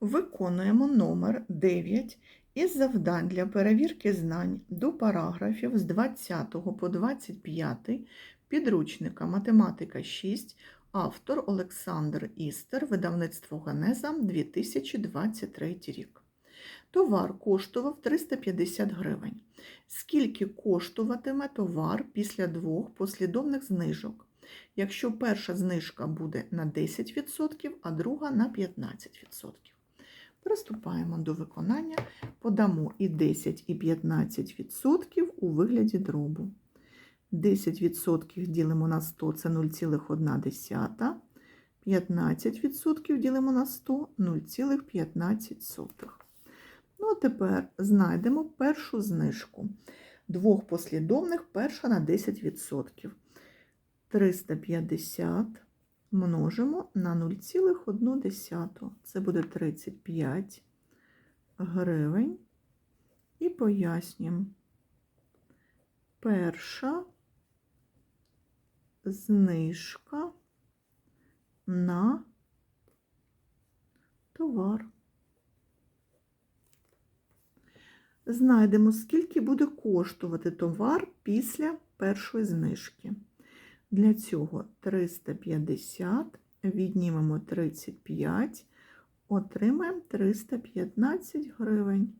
Виконуємо номер 9 із завдань для перевірки знань до параграфів з 20 по 25 підручника Математика 6, автор Олександр Істер, видавництво Генеза 2023 рік. Товар коштував 350 гривень. Скільки коштуватиме товар після двох послідовних знижок? Якщо перша знижка буде на 10%, а друга на 15%. Приступаємо до виконання, подамо і 10, і 15% у вигляді дробу. 10% ділимо на 100 це 0,1. 15% ділимо на 100 0,15. Ну, а тепер знайдемо першу знижку. Двох послідовних перша на 10%. 350 множимо на 0,1. Це буде 35 гривень. І пояснюємо. Перша знижка на товар. Знайдемо, скільки буде коштувати товар після першої знижки. Для цього 350, віднімемо 35, отримаємо 315 гривень.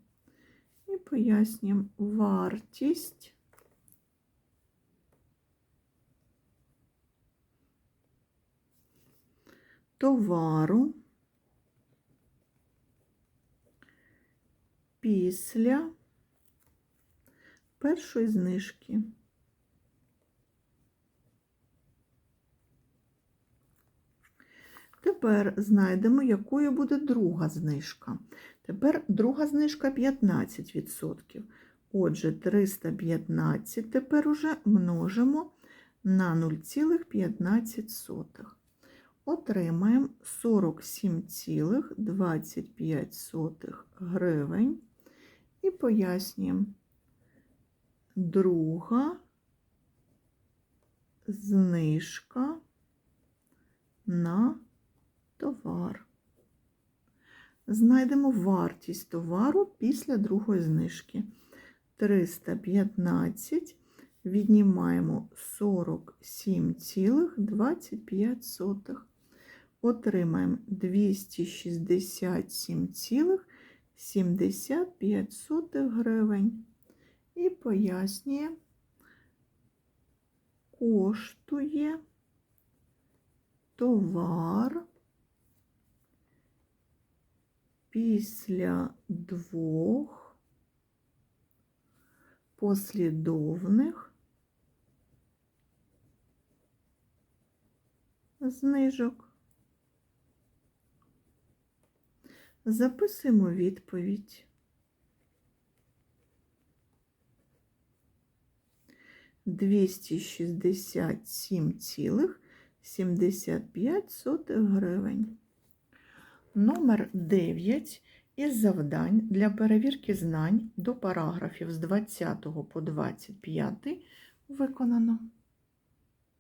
І пояснюємо вартість товару після першої знижки. Тепер знайдемо, якою буде друга знижка. Тепер друга знижка 15%. Отже, 315 тепер уже множимо на 0,15. Отримаємо 47,25 гривень. І пояснюємо, друга знижка на товар. Знайдемо вартість товару після другої знижки. 315 віднімаємо 47,25. Отримаємо 267,75 гривень. І пояснює, коштує товар після двох послідовних знижок. Записуємо відповідь. Двісті шістдесят сім цілих 75 гривень. Номер 9 із завдань для перевірки знань до параграфів з 20 по 25 виконано.